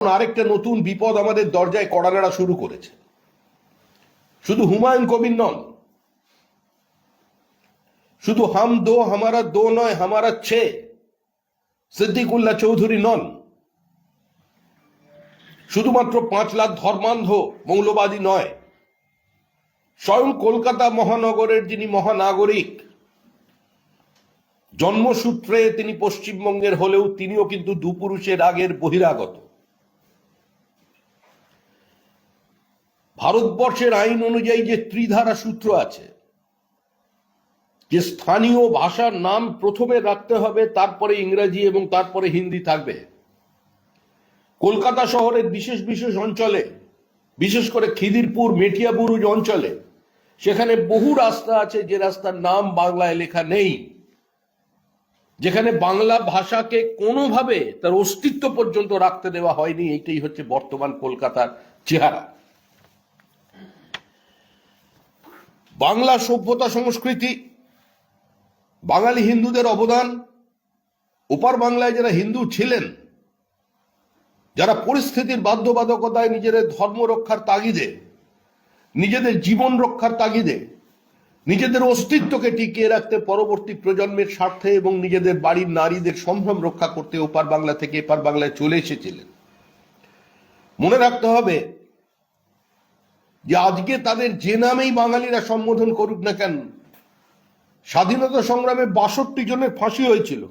আরেকটা নতুন বিপদ আমাদের দরজায় কড়ানাড়া শুরু করেছে। শুধু হুমায়ুন কবির নন, শুধু হাম দো হামারা দো নয়, হামারা ছে, সিদ্দিকুল্লাহ চৌধুরী নন। শুধুমাত্র পাঁচ লাখ ধর্মান্ধ মৌলবাদী নয়, স্বয়ং কলকাতা মহানগরের যিনি মহানাগরিক, জন্মসূত্রে তিনি পশ্চিমবঙ্গের হলেও তিনিও কিন্তু দুপুরুষের আগের বহিরাগত। ভারতবর্ষের আইন অনুযায়ী যে ত্রিধারা সূত্র আছে, যে স্থানীয় ভাষার নাম প্রথমে রাখতে হবে, তারপরে ইংরেজি এবং তারপরে হিন্দি থাকবে। কলকাতা শহরের বিশেষ বিশেষ অঞ্চলে, বিশেষ করে খিদিরপুর, মেটিয়াবুরুজ অঞ্চলে, সেখানে বহু রাস্তা আছে, যে রাস্তার নাম বাংলায় লেখা নেই। যেখানে বাংলা ভাষাকে কোনোভাবে তার অস্তিত্ব পর্যন্ত রাখতে দেওয়া হয়নি এটাই হচ্ছে বর্তমান কলকাতার চেহারা। বাংলা সভ্যতা সংস্কৃতি, বাঙালি হিন্দুদের অবদান, ওপার বাংলায় যারা হিন্দু ছিলেন, যারা পরিস্থিতির বাধ্যবাধকতায় নিজেদের ধর্ম রক্ষার তাগিদে, নিজেদের জীবন রক্ষার তাগিদে, নিজেদের অস্তিত্বকে টিকিয়ে রাখতে পরবর্তী প্রজন্মের স্বার্থে এবং নিজেদের বাড়ির নারীদের সম্ভ্রম রক্ষা করতে ওপার বাংলা থেকে এপার বাংলায় চলে এসেছিলেন। মনে রাখতে হবে যে আজকে তাদের যে নামেই বাঙালিরা সম্বোধন করুক না কেন, স্বাধীনতা সংগ্রামে বাষট্টি জনের ফাঁসি হয়েছিল।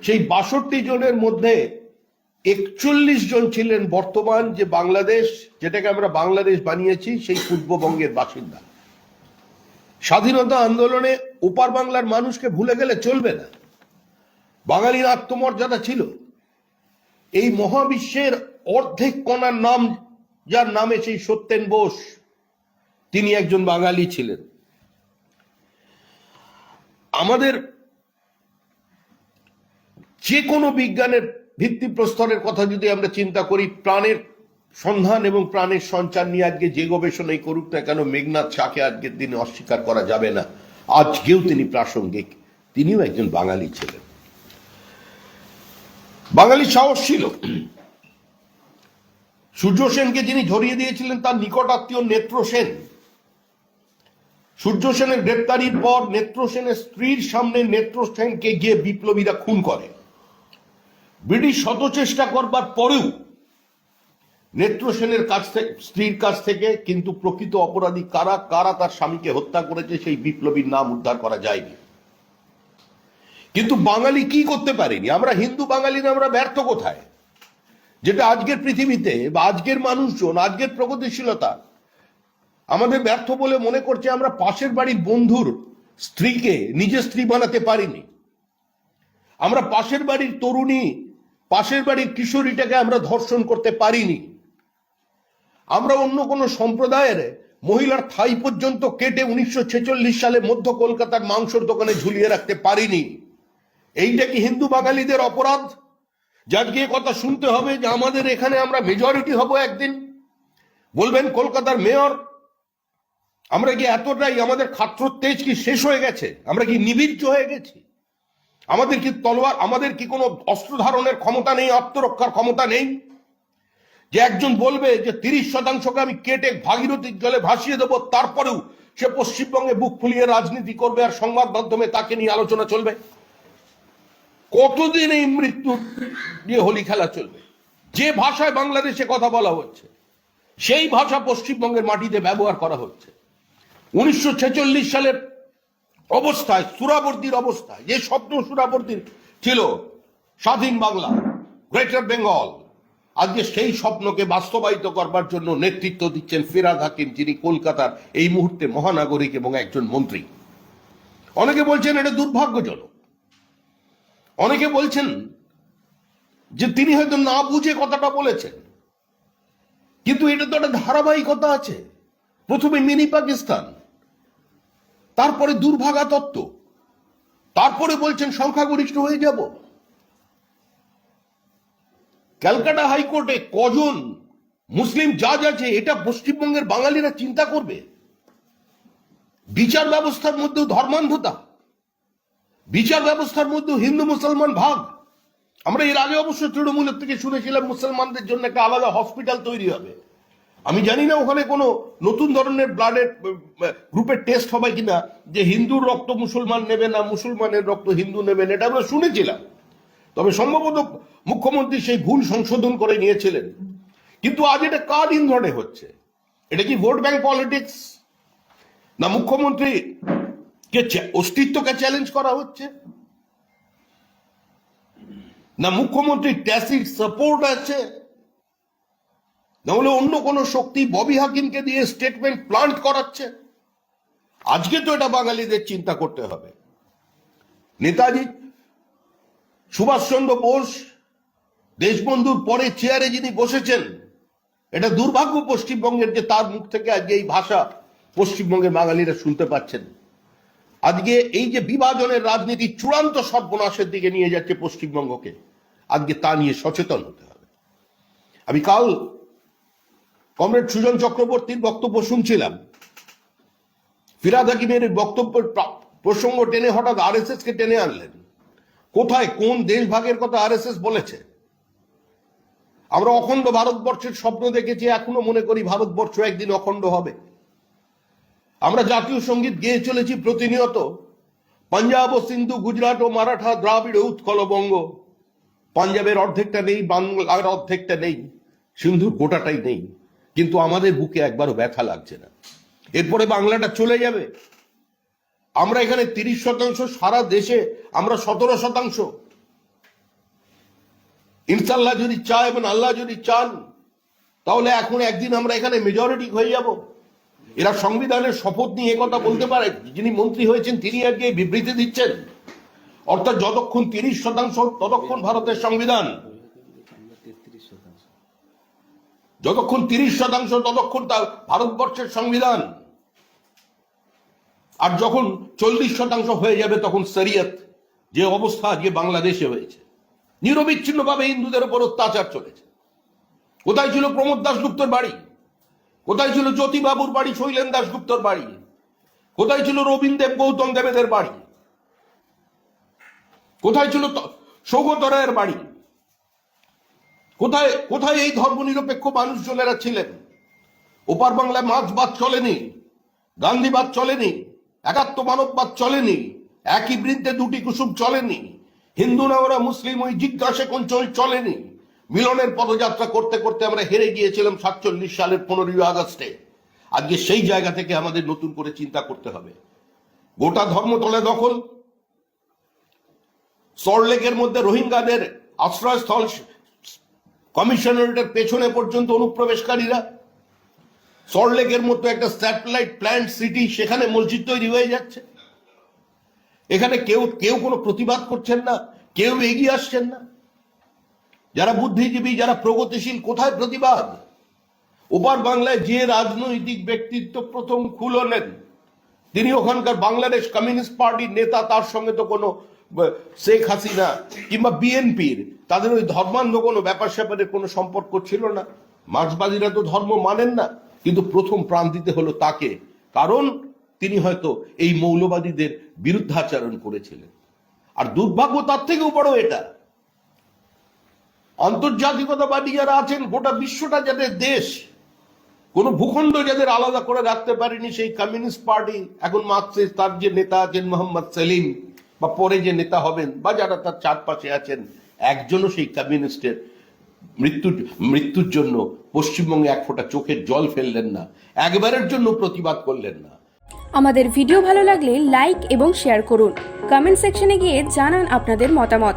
সেই বাষট্টি জনের মধ্যে একচল্লিশ জন ছিলেন বর্তমান যে বাংলাদেশ, যেটাকে আমরা বাংলাদেশ বানিয়েছি, সেই পূর্ববঙ্গের বাসিন্দা। স্বাধীনতা আন্দোলনে ওপার বাংলার মানুষকে ভুলে গেলে চলবে না। বাঙালির আত্মমর্যাদা ছিল। এই মহাবিশ্বের অর্ধেক কণার নাম যার নামে সেই সত্যেন বোস। তিনি একজন বাঙালি ছিলেন। আমাদের যে কোনো বিজ্ঞানের ভিত্তিপ্রস্তরের কথা যদি আমরা চিন্তা করি, প্রাণের সন্ধান এবং প্রাণের সঞ্চার নিয়ে আজকে যে গবেষণাই করুক না কেন মেঘনাথ শাহকে আজকের দিনে অস্বীকার করা যাবে না। আজকেও তিনি প্রাসঙ্গিক। তিনিও একজন বাঙালি ছিলেন। বাঙালি সাহস ছিল। সূর্য সেনকে যিনি ধরিয়ে দিয়েছিলেন, তার নিকট আত্মীয় নেত্র সেন। সূর্য সেনের গ্রেপ্তারির পর নেত্র সেনের স্ত্রীর সামনে নেত্র সেনকে গিয়ে বিপ্লবীরা খুন করে। ব্রিটিশ শত চেষ্টা করবার পরেও নেত্র সেনের কাছ থেকে, স্ত্রীর কাছ থেকে কিন্তু প্রকৃত অপরাধী কারা কারা তার স্বামীকে হত্যা করেছে সেই বিপ্লবীর নাম উদ্ধার করা যায়নি। কিন্তু বাঙালি কি করতে পারেনি? আমরা হিন্দু বাঙালিরা, আমরা ব্যর্থ কোথায়? যেটা আজকের পৃথিবীতে বা আজকের মানুষজন, আজকের প্রগতিশীলতা, আমাদের ব্যর্থ বলে মনে করছে আমরা পাশের বাড়ির বন্ধুর স্ত্রীকে, নিজের স্ত্রী বানাতে পারিনি। আমরা পাশের বাড়ির তরুণী, পাশের বাড়ির কিশোরীটাকে আমরা ধর্ষণ করতে পারিনি। আমরা অন্য কোনো সম্প্রদায়ের মহিলার থাই পর্যন্ত কেটে উনিশশো ছেচল্লিশ সালে মধ্য কলকাতার মাংসর দোকানে ঝুলিয়ে রাখতে পারিনি। এইটা কি হিন্দু বাঙালিদের অপরাধ? যাকে কথা শুনতে হবে যে আমাদের এখানে আমরা মেজরিটি হব একদিন। বলবেন কলকাতার মেয়র আমরা কি এতটাই আমাদের খাত্র তেজ কি শেষ হয়ে গেছে? আমরা কি নিবিজ্জ হয়ে গেছি? আমাদের কি তলোয়ার, আমাদের কি কোনো অস্ত্র ধারণের ক্ষমতা নেই, আত্মরক্ষার ক্ষমতা নেই? যে একজন বলবে যে তিরিশ শতাংশকে আমি কেটে ভাগীরথীর জলে ভাসিয়ে দেবো, তারপরেও সে পশ্চিমবঙ্গে বুক ফুলিয়ে রাজনীতি করবে আর সংবাদ মাধ্যমে তাকে নিয়ে আলোচনা চলবে? কতদিন এই মৃত্যু নিয়ে হোলি খেলা চলবে? যে ভাষায় বাংলাদেশে কথা বলা হচ্ছে, সেই ভাষা পশ্চিমবঙ্গের মাটিতে ব্যবহার করা হচ্ছে। উনিশশো সালের অবস্থায়, সুরাবর্তীর অবস্থায়, যে স্বপ্ন সুরাবর্তীর ছিল, স্বাধীন বাংলা, গ্রেটার বেঙ্গল, আজকে সেই স্বপ্নকে বাস্তবায়িত করবার জন্য নেতৃত্ব দিচ্ছেন ফিরাদ হাকিম, যিনি কলকাতার এই মুহূর্তে মহানাগরিক এবং একজন মন্ত্রী। অনেকে বলছেন এটা দুর্ভাগ্যজনক। অনেকে বলছেন যে তিনি হয়তো না বুঝে কথাটা বলেছেন, কিন্তু এটা তো একটা ধারাবাহিকতা আছে। প্রথমে মিনি পাকিস্তান, তারপরে দুর্ভাগা তত্ত্ব, তারপরে বলছেন সংখ্যাগরিষ্ঠ হয়ে যাব। ক্যালকাটা হাইকোর্টে কজন মুসলিম জাজ আছে, এটা পশ্চিমবঙ্গের বাঙালিরা চিন্তা করবে। বিচার ব্যবস্থার মধ্যেও ধর্মান্ধতা। বিচার ব্যবস্থার মধ্যে হিন্দু মুসলমান ভাগ। আমরা এর আগে অবশ্য তৃণমূলের থেকে শুনেছিলাম মুসলমানদের জন্য একটা আলাদা হসপিটাল তৈরি হবে। আমি জানি না ওখানে কোনো নতুন ধরনের ব্লাডের গ্রুপের টেস্ট হবে কিনা, যে হিন্দুর রক্ত মুসলমান নেবে না, মুসলমানের রক্ত হিন্দু নেবেন এটা আমরা শুনেছিলাম। তবে সম্ভবত মুখ্যমন্ত্রী সেই ভুল সংশোধন করে নিয়েছিলেন। কিন্তু আজ এটা কার ইন্ধনে হচ্ছে? এটা কি ভোট ব্যাংক পলিটিক্স? না, মুখ্যমন্ত্রী অস্তিত্বকে চ্যালেঞ্জ করা হচ্ছে? না মুখ্যমন্ত্রী ট্যাসিড সাপোর্ট আছে? না হলে অন্য কোন শক্তি ববি হাকিমকে দিয়ে স্টেটমেন্ট প্লান্ট করাচ্ছে? আজকে তো এটা বাঙালিদের চিন্তা করতে হবে। নেতাজি, সুভাষচন্দ্র বোস, দেশবন্ধুর পরে চেয়ারে যিনি বসেছেন, এটা দুর্ভাগ্য পশ্চিমবঙ্গের যে তার মুখ থেকে আজকে এই ভাষা পশ্চিমবঙ্গের বাঙালিরা শুনতে পাচ্ছেন। আজকে এই যে বিভাজনের রাজনীতি চূড়ান্ত সর্বনাশের দিকে নিয়ে যাচ্ছে পশ্চিমবঙ্গকে, আজকে তা নিয়ে সচেতন হতে হবে। আমি কাল কমরেড সুজন চক্রবর্তীর বক্তব্য শুনছিলাম। ফিরাদ হাকিমের বক্তব্যের প্রসঙ্গ টেনে হঠাৎ আরএসএস কে টেনে আনলেন। কোথায়, কোন দেশ ভাগের কথা আরএসএস বলেছে? আমরা অখণ্ড ভারতবর্ষের স্বপ্ন দেখেছি, এখনও মনে করি ভারতবর্ষ একদিন অখণ্ড হবে। আমরা জাতীয় সংগীত গেয়ে চলেছি প্রতিনিয়ত। পাঞ্জাব ও সিন্ধু, গুজরাট ও মারাঠা দ্রাবিড় উৎকল বঙ্গ। পাঞ্জাবের অর্ধেকটা নেই, বাংলার অর্ধেকটা নেই, সিন্ধুর গোটাটাই নেই। কিন্তু আমাদের বুকে একবারও ব্যথা লাগছে না। এরপরে বাংলাটা চলে যাবে। আমরা এখানে তিরিশ শতাংশ সারা দেশে আমরা সতেরো শতাংশ। ইনশাল্লাহ যদি চায় এবং আল্লাহ যদি চান, তাহলে এখন একদিন আমরা এখানে মেজরিটি হয়ে যাব। এরা সংবিধানের শপথ নিয়ে কথা বলতে পারে। যিনি মন্ত্রী হয়েছেন, তিনি আজকে বিবৃতি দিচ্ছেন। অর্থাৎ যতক্ষণ তিরিশ শতাংশ, ততক্ষণ ভারতের সংবিধান। যতক্ষণ তিরিশ শতাংশ, ততক্ষণ তা ভারতবর্ষের সংবিধান। আর যখন চল্লিশ শতাংশ হয়ে যাবে, তখন শরিয়ত যে অবস্থা আজকে বাংলাদেশে হয়েছে। নিরবিচ্ছিন্নভাবে হিন্দুদের উপর অত্যাচার চলেছে। কোথায় ছিল প্রমোদ দাসগুপ্তর বাড়ি? কোথায় ছিল জ্যোতিবাবুর বাড়ি, শৈলেন দাসগুপ্তর বাড়ি? কোথায় ছিল রবীন্দ্র দেব গৌতম দেবেদের বাড়ি? কোথায় ছিল সৌগত রায়ের বাড়ি? কোথায় কোথায় এই ধর্মনিরপেক্ষ মানুষজনেরা ছিলেন? ওপার বাংলায় মাছবাদ চলেনি, গান্ধীবাদ চলেনি একাত্ম মানববাদ চলেনি, একই বৃদ্ধে দুটি কুসুম চলেনি, হিন্দু না ওরা মুসলিম ওই জিজ্ঞাসা কোন চলেনি। মিলনের পদযাত্রা করতে করতে আমরা হেরে গিয়েছিলাম সাতচল্লিশ সালের পনেরোই আগস্টে। আজকে সেই জায়গা থেকে আমাদের নতুন করে চিন্তা করতে হবে। গোটা ধর্মতলা দখল সল্টলেকের মধ্যে রোহিঙ্গাদের আশ্রয়স্থল, কমিশনারেটের পেছনে পর্যন্ত অনুপ্রবেশকারীরা সল্টলেকের মতো একটা স্যাটেলাইট প্ল্যান্ট সিটি সেখানে মসজিদ তৈরি হয়ে যাচ্ছে। এখানে কেউ কেউ কোনো প্রতিবাদ করছেন না, কেউ এগিয়ে আসছেন না। যারা বুদ্ধিজীবী, যারা প্রগতিশীল, কোথায় প্রতিবাদ? ওপার বাংলায় যে রাজনৈতিক ব্যক্তিত্ব প্রথম খুললেন তিনি ওখানকার বাংলাদেশ কমিউনিস্ট পার্টির নেতা, তার সঙ্গে তো কোনো শেখ হাসিনা কিংবা বিএনপির, তাদের ওই ধর্মান্ধ কোনো ব্যাপার স্যাপারের কোনো সম্পর্ক ছিল না। মার্ক্সবাদীরা তো ধর্ম মানেন না, কিন্তু প্রথম প্রাণ দিতে হলো তাকে, কারণ তিনি হয়তো এই মৌলবাদীদের বিরুদ্ধাচরণ করেছিলেন। আর দুর্ভাগ্য তার থেকেও বড় এটা আন্তর্জাতিকতাবাদী যারা আছেন, গোটা বিশ্বটা যাদের দেশ, কোন ভূখণ্ড যাদের আলাদা করে রাখতে পারেনি সেই কমিউনিস্ট পার্টি, এখন মার্কসিস্ট তার যে নেতা আছেন মোহাম্মদ সেলিম, বা পরে যে নেতা হবেন, বা যারা তার চারপাশে আছেন, একজনও সেই কমিউনিস্টের মৃত্যুর মৃত্যুর জন্য পশ্চিমবঙ্গে এক ফোঁটা চোখের জল ফেললেন না, একবারের জন্য প্রতিবাদ করলেন না। আমাদের ভিডিও ভালো লাগলে লাইক এবং শেয়ার করুন। কমেন্ট সেকশনে গিয়ে জানান আপনাদের মতামত।